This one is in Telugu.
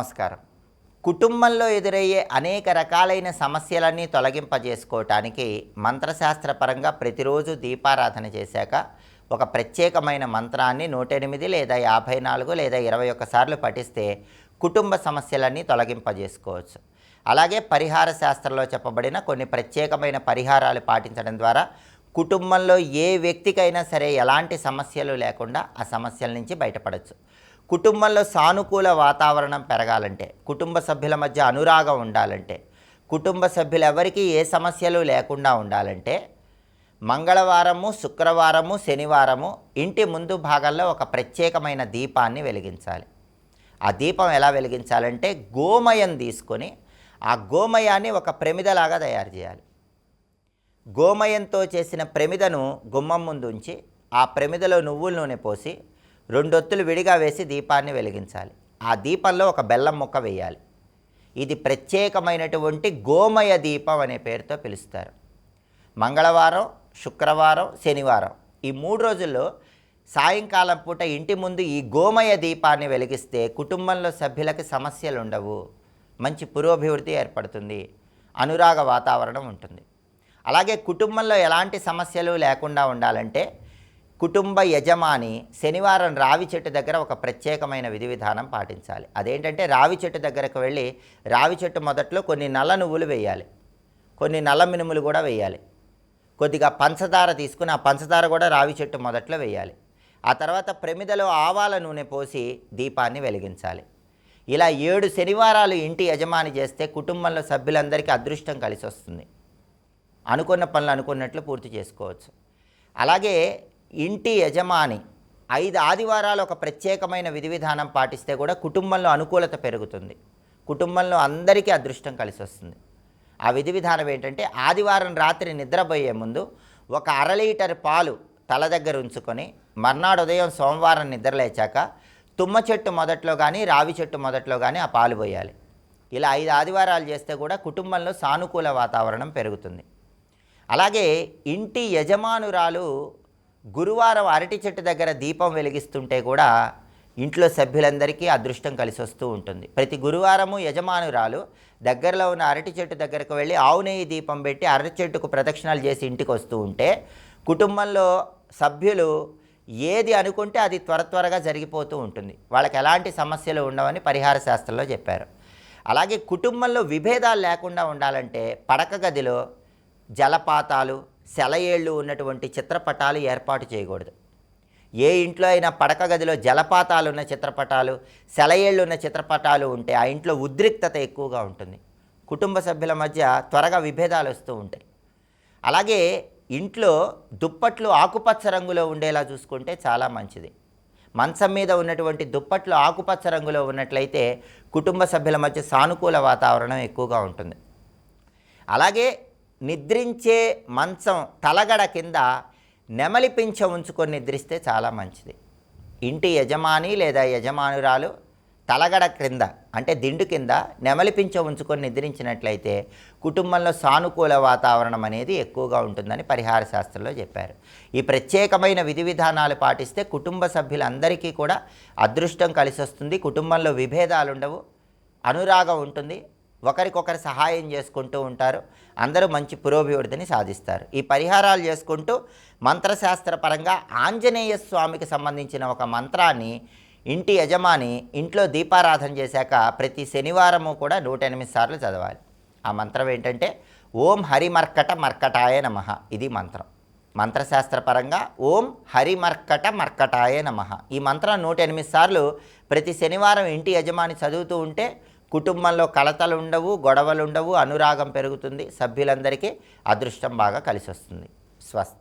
నమస్కారం. కుటుంబంలో ఎదురయ్యే అనేక రకాలైన సమస్యలన్నీ తొలగింపజేసుకోవటానికి మంత్రశాస్త్రపరంగా ప్రతిరోజు దీపారాధన చేశాక ఒక ప్రత్యేకమైన మంత్రాన్ని నూట ఎనిమిది లేదా యాభై నాలుగు లేదా ఇరవై ఒక్కసార్లు పఠిస్తే కుటుంబ సమస్యలన్నీ తొలగింపజేసుకోవచ్చు. అలాగే పరిహార శాస్త్రంలో చెప్పబడిన కొన్ని ప్రత్యేకమైన పరిహారాలు పాటించడం ద్వారా కుటుంబంలో ఏ వ్యక్తికైనా సరే ఎలాంటి సమస్యలు లేకుండా ఆ సమస్యల నుంచి బయటపడవచ్చు కుటుంబంలో సానుకూల వాతావరణం పెరగాలంటే కుటుంబ సభ్యుల మధ్య అనురాగం ఉండాలంటే కుటుంబ సభ్యులు ఏ సమస్యలు లేకుండా ఉండాలంటే మంగళవారము శుక్రవారము శనివారము ఇంటి ముందు భాగంలో ఒక ప్రత్యేకమైన దీపాన్ని వెలిగించాలి. ఆ దీపం ఎలా వెలిగించాలంటే గోమయం తీసుకొని ఆ గోమయాన్ని ఒక ప్రమిదలాగా తయారు చేయాలి. గోమయంతో చేసిన ప్రమిదను గుమ్మం ముందు ఉంచి ఆ ప్రమిదలో నువ్వుల నూనె పోసి రెండొత్తులు విడిగా వేసి దీపాన్ని వెలిగించాలి. ఆ దీపంలో ఒక బెల్లం ముక్క వేయాలి. ఇది ప్రత్యేకమైనటువంటి గోమయ దీపం అనే పేరుతో పిలుస్తారు. మంగళవారం శుక్రవారం శనివారం ఈ మూడు రోజుల్లో సాయంకాలం పూట ఇంటి ముందు ఈ గోమయ దీపాన్ని వెలిగిస్తే కుటుంబంలో సభ్యులకి సమస్యలు ఉండవు మంచి పురోభివృద్ధి ఏర్పడుతుంది. అనురాగ వాతావరణం ఉంటుంది. అలాగే కుటుంబంలో ఎలాంటి సమస్యలు లేకుండా ఉండాలంటే కుటుంబ యజమాని శనివారం రావి చెట్టు దగ్గర ఒక ప్రత్యేకమైన విధి విధానం పాటించాలి. అదేంటంటే రావి చెట్టు దగ్గరకు వెళ్ళి రావి చెట్టు మొదట్లో కొన్ని నల్ల నువ్వులు వేయాలి. కొన్ని నల్ల మినుములు కూడా వేయాలి. కొద్దిగా పంచదార తీసుకుని ఆ పంచదార కూడా రావి చెట్టు మొదట్లో వేయాలి. ఆ తర్వాత ప్రమిదలో ఆవాల నూనె పోసి దీపాన్ని వెలిగించాలి. ఇలా ఏడు శనివారాలు ఇంటి యజమాని చేస్తే కుటుంబంలో సభ్యులందరికీ అదృష్టం కలిసి వస్తుంది అనుకున్న పనులు అనుకున్నట్లు పూర్తి చేసుకోవచ్చు. అలాగే ఇంటి యజమాని ఐదు ఆదివారాలు ఒక ప్రత్యేకమైన విధి విధానం పాటిస్తే కూడా కుటుంబంలో అనుకూలత పెరుగుతుంది. కుటుంబంలో అందరికీ అదృష్టం కలిసి వస్తుంది ఆ విధి విధానం ఏంటంటే ఆదివారం రాత్రి నిద్రపోయే ముందు ఒక అర లీటర్ పాలు తల దగ్గర ఉంచుకొని మర్నాడు ఉదయం సోమవారం నిద్రలేచాక తుమ్మ చెట్టు మొదట్లో కానీ రావి చెట్టు మొదట్లో కానీ ఆ పాలు పోయాలి. ఇలా ఐదు ఆదివారాలు చేస్తే కూడా కుటుంబంలో సానుకూల వాతావరణం పెరుగుతుంది. అలాగే ఇంటి యజమానురాలు గురువారం అరటి చెట్టు దగ్గర దీపం వెలిగిస్తుంటే కూడా ఇంట్లో సభ్యులందరికీ అదృష్టం కలిసి వస్తూ ఉంటుంది. ప్రతి గురువారము యజమానురాలు దగ్గరలో ఉన్న అరటి చెట్టు దగ్గరకు వెళ్ళి ఆవు నెయ్యి దీపం పెట్టి అరటి చెట్టుకు ప్రదక్షిణాలు చేసి ఇంటికి వస్తూ ఉంటే కుటుంబంలో సభ్యులు ఏది అనుకుంటే అది త్వర త్వరగా జరిగిపోతూ ఉంటుంది. వాళ్ళకి ఎలాంటి సమస్యలు ఉండవని పరిహార శాస్త్రంలో చెప్పారు. అలాగే కుటుంబంలో విభేదాలు లేకుండా ఉండాలంటే పడక గదిలో జలపాతాలు సెలయేళ్ళు ఉన్నటువంటి చిత్రపటాలు ఏర్పాటు చేయకూడదు. ఏ ఇంట్లో అయినా పడక గదిలో జలపాతాలు ఉన్న చిత్రపటాలు సెలయేళ్ళు ఉన్న చిత్రపటాలు ఉంటే ఆ ఇంట్లో ఉద్రిక్తత ఎక్కువగా ఉంటుంది. కుటుంబ సభ్యుల మధ్య త్వరగా విభేదాలు వస్తూ ఉంటాయి. అలాగే ఇంట్లో దుప్పట్లు ఆకుపచ్చ రంగులో ఉండేలా చూసుకుంటే చాలా మంచిది. మంచం మీద ఉన్నటువంటి దుప్పట్లు ఆకుపచ్చ రంగులో ఉన్నట్లయితే కుటుంబ సభ్యుల మధ్య సానుకూల వాతావరణం ఎక్కువగా ఉంటుంది. అలాగే నిద్రించే మంచం తలగడ కింద నెమలి పింఛ ఉంచుకొని నిద్రిస్తే చాలా మంచిది. ఇంటి యజమాని లేదా యజమానురాలు తలగడ క్రింద అంటే దిండు కింద నెమలి పింఛ ఉంచుకొని నిద్రించినట్లయితే కుటుంబంలో సానుకూల వాతావరణం అనేది ఎక్కువగా ఉంటుందని పరిహార శాస్త్రంలో చెప్పారు. ఈ ప్రత్యేకమైన విధి విధానాలు పాటిస్తే కుటుంబ సభ్యులందరికీ కూడా అదృష్టం కలిసి వస్తుంది కుటుంబంలో విభేదాలు ఉండవు అనురాగం ఉంటుంది. ఒకరికొకరు సహాయం చేసుకుంటూ ఉంటారు. అందరూ మంచి పురోభివృద్ధిని సాధిస్తారు. ఈ పరిహారాలు చేసుకుంటూ మంత్రశాస్త్రపరంగా ఆంజనేయ స్వామికి సంబంధించిన ఒక మంత్రాన్ని ఇంటి యజమాని ఇంట్లో దీపారాధన చేశాక ప్రతి శనివారము కూడా నూట ఎనిమిది సార్లు చదవాలి. ఆ మంత్రం ఏంటంటే ఓం హరిమర్కట మర్కటాయ నమ. ఇది మంత్రం. మంత్రశాస్త్రపరంగా ఓం హరిమర్కట మర్కటాయ నమ. ఈ మంత్రం నూట ఎనిమిది సార్లు ప్రతి శనివారం ఇంటి యజమాని చదువుతూ ఉంటే కుటుంబంలో కలతలు ఉండవు గొడవలు ఉండవు అనురాగం పెరుగుతుంది సభ్యులందరికీ అదృష్టం బాగా కలిసి వస్తుంది స్వస్తి.